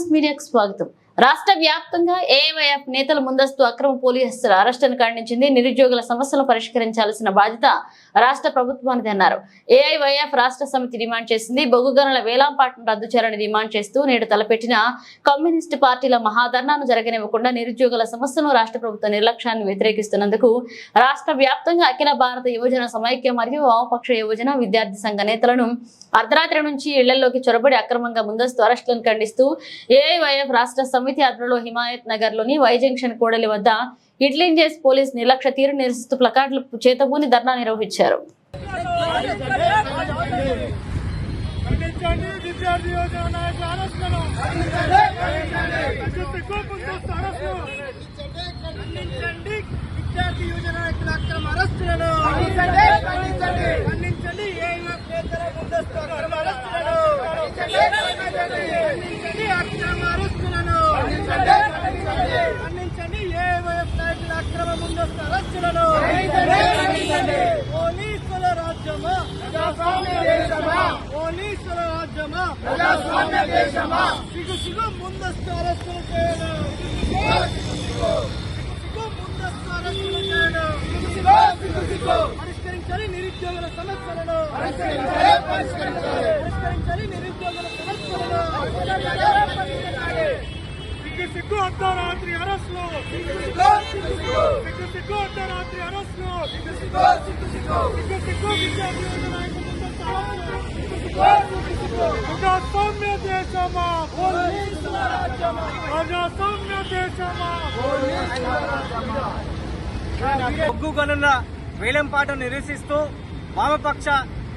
News మీడియాకు స్వాగతం. రాష్ట్ర వ్యాప్తంగా ఏఐవైఎఫ్ నేతల ముందస్తు అక్రమ పోలీసుల అరెస్టును ఖండించింది. నిరుద్యోగుల సమస్యలను పరిష్కరించాల్సిన బాధ్యత రాష్ట్ర ప్రభుత్వానిది అన్నారు. ఏఐవైఎఫ్ రాష్ట్ర సమితి డిమాండ్ చేసింది. బొగ్గు గనుల వేలాంపాటను రద్దు చేయాలని డిమాండ్ చేస్తూ నేడు తలపెట్టిన కమ్యూనిస్టు పార్టీల మహాధర్నాను జరగనివ్వకుండా నిరుద్యోగుల సమస్యను రాష్ట్ర ప్రభుత్వ నిర్లక్ష్యాన్ని వ్యతిరేకిస్తున్నందుకు రాష్ట్ర వ్యాప్తంగా అఖిల భారత యువజన సమైక్య మరియు వామపక్ష యువజన విద్యార్థి సంఘ నేతలను అర్ధరాత్రి నుంచి ఇళ్ళలోకి చొరబడి అక్రమంగా ముందస్తు అరెస్టులను ఖండిస్తూ ఏఐవైఎఫ్ రాష్ట్ర సమితి ఆధ్వర్యంలో హిమాయత్ నగర్లోని వై జంక్షన్ వద్ద ఇడ్లింజేస్ పోలీస్ నిర్లక్ష్య తీరు నిరసిస్తూ ప్లకార్డులు చేతబూని ధర్నా నిర్వహించారు. విద్యార్థి రాజ్యమా సిగు సిగు ముందస్తు అరెస్టులు చేయడం సిగు ముందస్తు అరెస్టులు చేయడం పరిష్కరించాలి నిరుద్యోగుల సమస్యలను పరిష్కరించాలి నిరుద్యోగుల సమస్యలను సిగ్గు సిగ్గు అర్ధరాత్రి అరెస్టులు సిగ్గు సిగ్గు అర్ధరాత్రి అరెస్టులు సిగ్గు సిగ్గు విద్యార్థి యోజన నాయకుల ముందస్తు అరెస్టులు ప్రజాస్వామ్య దేశమా ప్రజాస్వామ్య దేశమా వేలంపాట నిరసిస్తూ వామపక్ష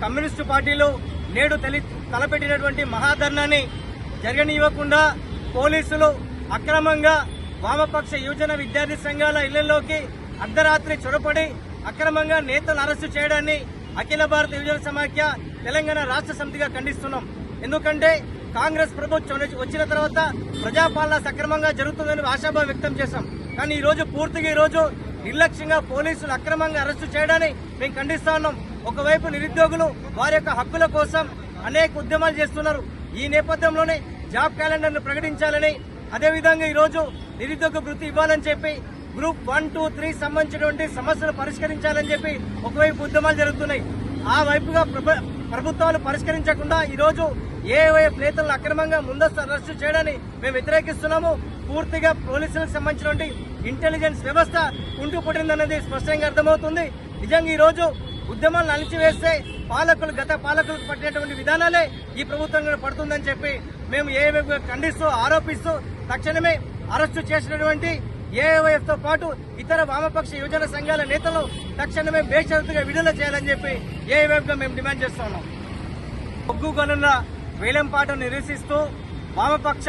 కమ్యూనిస్టు పార్టీలు నేడు తెలి తలపెట్టినటువంటి మహాధర్నాన్ని జరగనివ్వకుండా పోలీసులు అక్రమంగా వామపక్ష యువజన విద్యార్థి సంఘాల ఇళ్ళలోకి అర్ధరాత్రి చొరపడి అక్రమంగా నేతలు అరెస్టు చేయడాన్ని అఖిల భారత యువజన సమాఖ్య తెలంగాణ రాష్ట్ర సమితిగా ఖండిస్తున్నాం. ఎందుకంటే కాంగ్రెస్ ప్రభుత్వం వచ్చిన తర్వాత ప్రజాపాలన సక్రమంగా జరుగుతుందని ఆశాభావం వ్యక్తం చేశాం. కానీ ఈ రోజు పూర్తిగా ఈరోజు నిర్లక్ష్యంగా పోలీసులు అక్రమంగా అరెస్టు చేయడాన్ని మేము ఖండిస్తా ఉన్నాం. ఒకవైపు నిరుద్యోగులు వారి యొక్క హక్కుల కోసం అనేక ఉద్యమాలు చేస్తున్నారు. ఈ నేపథ్యంలోనే జాబ్ క్యాలెండర్ను ప్రకటించాలని అదేవిధంగా ఈరోజు నిరుద్యోగ వృత్తి ఇవ్వాలని చెప్పి గ్రూప్ వన్ టూ త్రీ సంబంధించినటువంటి సమస్యలు పరిష్కరించాలని చెప్పి ఒకవైపు ఉద్యమాలు జరుగుతున్నాయి. ఆ వైపుగా ప్రభ- ప్రభుత్వాలు పరిష్కరించకుండా ఈ రోజు ఏవైపు నేతలను అక్రమంగా ముందస్తు అరెస్టు చేయడాన్ని మేము వ్యతిరేకిస్తున్నాము. పూర్తిగా పోలీసులకు సంబంధించినటువంటి ఇంటెలిజెన్స్ వ్యవస్థ కుంటుపడిందన్నది స్పష్టంగా అర్థమవుతుంది. నిజంగా ఈ రోజు ఉద్యమాలను అణిచివేస్తే పాలకులు గత పాలకులకు పట్టినటువంటి విధానాలే ఈ ప్రభుత్వం పడుతుందని చెప్పి మేము ఏ ఖండిస్తూ ఆరోపిస్తూ తక్షణమే అరెస్టు చేసినటువంటి ఏఐఎఫ్తో పాటు ఇతర వామపక్ష యువజన సంఘాల నేతలు తక్షణమే బేషరతుగా విడుదల చేయాలని చెప్పి ఏఐఎఫ్గా మేము డిమాండ్ చేస్తున్నాం బొగ్గు గనుల వేలంపాటను నిరసిస్తూ వామపక్ష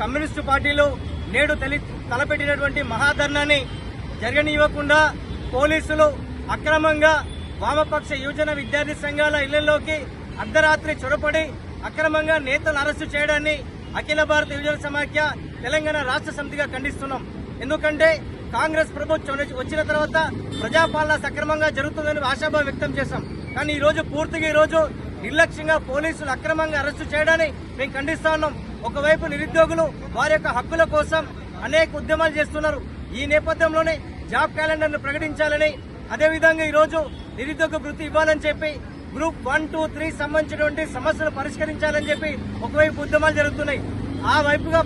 కమ్యూనిస్టు పార్టీలు నేడు తెలి తలపెట్టినటువంటి మహాధర్నాన్ని జరగనివ్వకుండా పోలీసులు అక్రమంగా వామపక్ష యువజన విద్యార్థి సంఘాల ఇళ్ళలోకి అర్ధరాత్రి చొరపడి అక్రమంగా నేతలు అరెస్టు చేయడాన్ని అఖిల భారత యువజన సమాఖ్య తెలంగాణ రాష్ట్ర సమితిగా ఖండిస్తున్నాం. ఎందుకంటే కాంగ్రెస్ ప్రభుత్వం వచ్చిన తర్వాత ప్రజాపాలన సక్రమంగా జరుగుతుందని ఆశాభావం వ్యక్తం చేశాం. కానీ ఈరోజు పూర్తిగా ఈరోజు నిర్లక్ష్యంగా పోలీసులు అక్రమంగా అరెస్టు చేయడాన్ని మేము ఖండిస్తా ఉన్నాం. ఒకవైపు నిరుద్యోగులు వారి యొక్క హక్కుల కోసం అనేక ఉద్యమాలు చేస్తున్నారు. ఈ నేపథ్యంలోనే జాబ్ క్యాలెండర్ను ప్రకటించాలని అదేవిధంగా ఈరోజు నిరుద్యోగ వృత్తి ఇవ్వాలని చెప్పి గ్రూప్ వన్ టూ త్రీ సంబంధించినటువంటి సమస్యలు పరిష్కరించాలని చెప్పి ఒకవైపు ఉద్యమాలు జరుగుతున్నాయి. ఆ వైపుగా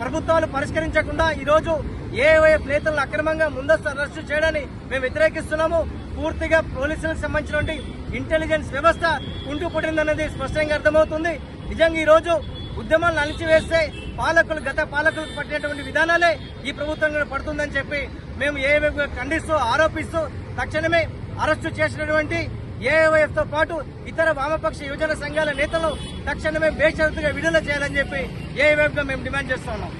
ప్రభుత్వాలు పరిష్కరించకుండా ఈరోజు రోజు ప్లేతులను అక్రమంగా ముందస్తు అరెస్టు చేయడాన్ని మేము వ్యతిరేకిస్తున్నాము. పూర్తిగా పోలీసులకు సంబంధించినటువంటి ఇంటెలిజెన్స్ వ్యవస్థ కుంటుపడిందన్నది స్పష్టంగా అర్థమవుతుంది. నిజంగా ఈరోజు రోజు ఉద్యమాలను అణిచివేస్తే పాలకులు గత పాలకులకు పట్టినటువంటి విధానాలే ఈ ప్రభుత్వం పడుతుందని చెప్పి మేము ఏ ఖండిస్తూ ఆరోపిస్తూ తక్షణమే అరెస్టు చేసినటువంటి ఏఐఎఫ్తో పాటు ఇతర వామపక్ష యువజన సంఘాల నేతలు తక్షణమే బేషరతుగా విడుదల చేయాలని చెప్పి ఏఐఎఫ్గా మేము డిమాండ్ చేస్తున్నాం